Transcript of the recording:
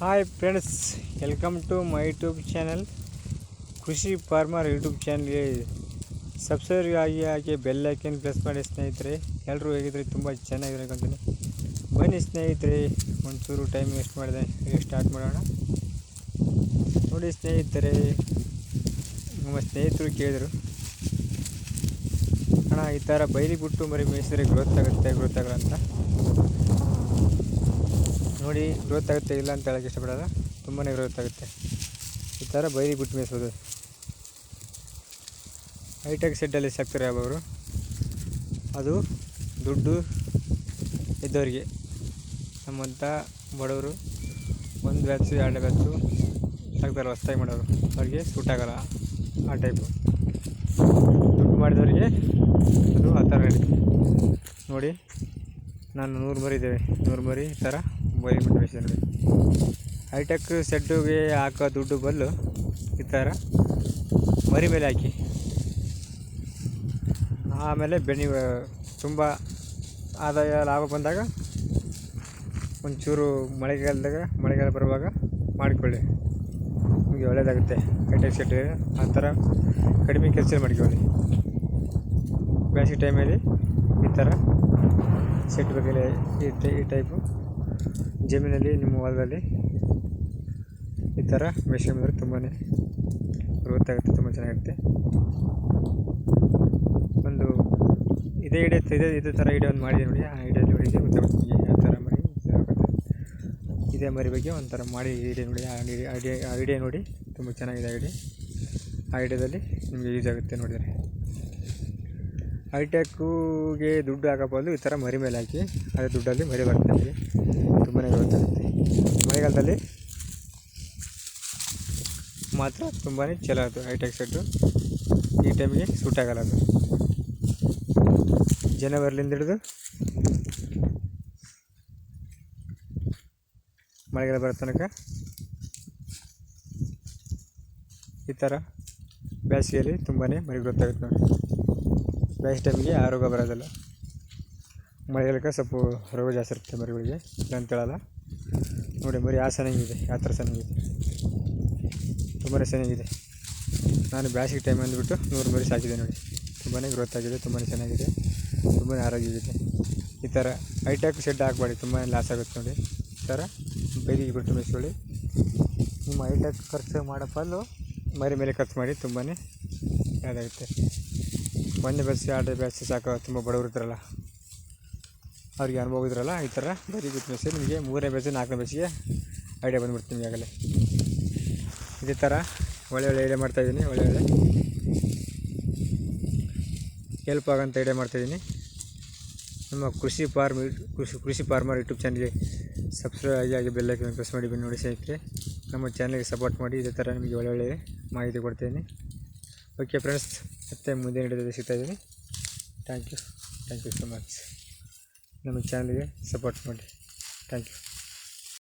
Hi friends welcome to my YouTube channel Krishi farmer YouTube ಚಾನಲ್ಗೆ subscribe ಆಗಿ ಹಾಗೆ bell icon press ಮಾಡಿ ಸ್ನೇಹಿತರೆ ಎಲ್ಲರೂ ಹೇಗಿದ್ರೆ? ತುಂಬ ಚೆನ್ನಾಗಿದ್ರೆ ಅನ್ಕೊಂತೀನಿ ಬನ್ನಿ ಸ್ನೇಹಿತರೆ, ಒಂಚೂರು ಟೈಮ್ ವೇಸ್ಟ್ ಮಾಡಿದೆ, ಈಗ ಸ್ಟಾರ್ಟ್ ಮಾಡೋಣ. ನೋಡಿ ಸ್ನೇಹಿತರೆ, ನಮ್ಮ ಸ್ನೇಹಿತರು ಕೇಳಿದರು, ಅಣ್ಣ, ಈ ಥರ ಬೈಲಿ ಬಿಟ್ಟು ಮರಿ ಮೇಯಿಸಿದ್ರೆ ಗ್ರೋತ್ ಆಗುತ್ತೆ ಗ್ರೋತ್ ಆಗಲ್ಲ ಅಂತ. ನೋಡಿ ಗ್ರೋತ್ ಆಗುತ್ತೆ ಇಲ್ಲ ಅಂತ ಹೇಳಕ್ಕೆ ಇಷ್ಟಪಡೋಲ್ಲ. ತುಂಬಾ ಗ್ರೋತ್ ಆಗುತ್ತೆ. ಈ ಥರ ಬೈರಿ ಬಿಟ್ಟು ಮೇಯಿಸೋದು. ಹೈಟೆಕ್ ಸೆಡ್ಡಲ್ಲಿ ಸಾಕ್ತಾರೆ ಯಾವವರು ಅದು ದುಡ್ಡು ಇದ್ದವರಿಗೆ. ನಮ್ಮಂಥ ಬಡವರು ಒಂದು ಬ್ಯಾಚು, ಎರಡು ಬ್ಯಾಚು ಸಾಕ್ತಾರೆ ಹೊಸ್ತಾಗಿ ಮಾಡೋರು. ಅವ್ರಿಗೆ ಸೂಟ್ ಆಗೋಲ್ಲ ಆ ಟೈಪು ದುಡ್ಡು ಮಾಡಿದವರಿಗೆ ಅದು ಆ ಥರ ನೋಡಿ, ನಾನು ನೂರು ಮರಿ ಇದ್ದೇವೆ. ನೂರು ಮರಿ ಈ ಥರ ಬೈಲಿ ಬಿಟ್ಟು ಮೇಯಿಸಿದೆ ನೋಡಿ ಹೈಟೆಕ್ ಸೆಡ್ಡುಗೆ ಹಾಕೋ ದುಡ್ಡು ಬಲ್ಲು ಈ ಥರ. ಮರಿ ಮೇಲೆ ಹಾಕಿ. ಆಮೇಲೆ ಬೆನಿ ತುಂಬ ಆದಾಯ ಲಾಭ ಬಂದಾಗ ಒಂಚೂರು ಮಳೆಗಾಲದಾಗ, ಮಳೆಗಾಲ ಬರುವಾಗ ಮಾಡಿಕೊಳ್ಳಿ. ನಿಮಗೆ ಒಳ್ಳೆಯದಾಗುತ್ತೆ ಹೈಟೆಕ್ ಸೆಟ್ ಆ ಥರ ಕಡಿಮೆ ಕೆಲಸ ಮಾಡ್ಕೊಳ್ಳಿ. ಬೇಸಿಗೆ ಟೈಮಲ್ಲಿ ಈ ಥರ ಸೆಟ್ ಬಗ್ಗೆ ಈ ಟೈಪು ಜಮೀನಲ್ಲಿ, ನಿಮ್ಮ ಹೊಲದಲ್ಲಿ? ಈ ಥರ ಬೆಳೆಸ್ಕೊಂಡ್ರೆ ತುಂಬಾ ಗ್ರೋತ್ ಆಗುತ್ತೆ, ತುಂಬ ಚೆನ್ನಾಗಿರುತ್ತೆ. ಒಂದು ಇದೇ ಇಡೇ ಇದೇ ಇದೇ ಥರ ಐಡಿಯಾ ಒಂದು ಮಾಡಿದೆ ನೋಡಿ, ಆ ಐಡಿಯಾ ನೋಡಿ ಗೊತ್ತಾಗುತ್ತೆ ಯಾವ ಥರ ಮರಿ ಇದೇ ಮರಿ ಬಗ್ಗೆ ಒಂಥರ ಮಾಡಿ ಐಡಿಯಾ ನೋಡಿ, ಆ ಐಡಿಯಾ ಐಡಿಯಾ ನೋಡಿ, ತುಂಬ ಚೆನ್ನಾಗಿದೆ ಐಡಿ ಆ ಐಡಿಯಾದಲ್ಲಿ ನಿಮಗೆ ಯೂಸ್ ಆಗುತ್ತೆ ನೋಡಿದರೆ. ಹೈಟೆಕ್ಕಿಗೆ ದುಡ್ಡು ಹಾಕಬಾರ್ದು ಈ ಥರ ಮರಿ ಮೇಲೆ ಹಾಕಿ ಅದೇ ದುಡ್ಡಲ್ಲಿ ಮರಿ ನಿಮಗೆ ತುಂಬಾ ಗೊತ್ತಾಗುತ್ತೆ ಮಳೆಗಾಲದಲ್ಲಿ ಮಾತ್ರ ತುಂಬಾ ಚಲೋ ಅದು ಹೈಟೆಕ್ ಸೆಟ್ಟು. ಈ ಟೈಮಿಗೆ ಸೂಟ್ ಆಗಲ್ಲ ಅದು. ಜನವರಿಲಿಂದ ಹಿಡಿದು ಮಳೆಗಾಲ ಬರೋ ತನಕ ಈ ಥರ ಬೇಸಿಗೆಯಲ್ಲಿ ತುಂಬಾ ಮರಿ ಗೊತ್ತಾಗುತ್ತೆ ನೋಡಿ. ಬೇಸಿಗೆ ಟೈಮಿಗೆ ಆ ರೋಗ ಬರೋದಿಲ್ಲ. ಮಳೆಗಾಲಕ್ಕೆ ಸ್ವಲ್ಪ ರೋಗ ಜಾಸ್ತಿ ಇರುತ್ತೆ ಮರಿಗಳಿಗೆ. ಇಲ್ಲ ಅಂತ ಹೇಳಲ್ಲ. ನೋಡಿ, ಮರಿ ಆ ಚೆನ್ನಾಗಿದೆ ಯಾವ ಥರ ಚೆನ್ನಾಗಿದೆ ತುಂಬಾ ಚೆನ್ನಾಗಿದೆ ನಾನು ಬ್ಯಾಸಿಗೆ ಟೈಮ್ ಅಂದ್ಬಿಟ್ಟು ನೂರು ಮರಿ ಸಾಕಿದೆ ನೋಡಿ. ತುಂಬಾ ಗ್ರೋತ್ ಆಗಿದೆ ತುಂಬಾ ಚೆನ್ನಾಗಿದೆ ತುಂಬಾ ಆರೋಗ್ಯವಿದೆ. ಈ ಥರ ಹೈಟೆಕ್ ಶೆಡ್ ಹಾಕಬೇಡಿ ತುಂಬಾ ಲಾಸ್ ಆಗುತ್ತೆ ನೋಡಿ. ಈ ಥರ ಬೈದಿಗೆ ಬಿಟ್ಟು ಮೇಯಿಸ್ಕೊಳ್ಳಿ. ನಿಮ್ಮ ಹೈಟೆಕ್ ಖರ್ಚು ಮಾಡೋ ಬದಲು ಮರಿ ಮೇಲೆ ಖರ್ಚು ಮಾಡಿ ತುಂಬಾ ಇದಾಗುತ್ತೆ. ಒಂದೇ ಬೆಳೆಸಿ ಎರಡು ಬೆಳೆಸಿ ಸಾಕು, ತುಂಬ ಬಡವರು ಇರ್ತಾರಲ್ಲ ಅವ್ರಿಗೆ ಅನುಭವ ಇದ್ರಲ್ಲ, ಈ ಥರ ಬರೀ ಬಿಟ್ಟು ನಿಮಗೆ ಮೂರನೇ ಬೆಳೆಸಿ ನಾಲ್ಕನೇ ಬೆಸಿಗೆ ಐಡಿಯಾ ಬಂದ್ಬಿಡ್ತು ನಿಮಗೆ ಆಗಲೇ. ಇದೇ ಥರ ಒಳ್ಳೆ ಒಳ್ಳೆ ಐಡಿಯಾ ಮಾಡ್ತಾಯಿದ್ದೀನಿ ಒಳ್ಳೆ ಒಳ್ಳೆ. ಹೆಲ್ಪ್ ಆಗೋಂಥ ಐಡಿಯಾ ಮಾಡ್ತಾಯಿದ್ದೀನಿ ನಮ್ಮ ಕೃಷಿ farm Krishi Krishi farmer YouTube ಚಾನಲ್ಗೆ ಸಬ್ಸ್ಕ್ರೈಬ್ ಆಗಿ ಹಾಗೆ ಬೆಲ್ಲೈಕನ್ ಪ್ರೆಸ್ ಮಾಡಿ ಬಂದು ನೋಡಿ ಸ್ನೇಹಿತರೆ. ನಮ್ಮ ಚಾನಲ್ಗೆ ಸಪೋರ್ಟ್ ಮಾಡಿ, ಇದೇ ಥರ ನಿಮಗೆ ಒಳ್ಳೆ ಒಳ್ಳೆ ಮಾಹಿತಿ ಕೊಡ್ತೀನಿ ಓಕೆ ಫ್ರೆಂಡ್ಸ್ ಮತ್ತೆ ಮುಂದಿನ ಹಿಡಿದಲ್ಲಿ ಸಿಗ್ತಾಯಿದ್ದೀನಿ thank you thank you so much ನಮ್ಮ ಚಾನಲ್ಗೆ ಸಪೋರ್ಟ್ ಮಾಡಿ ಥ್ಯಾಂಕ್ ಯು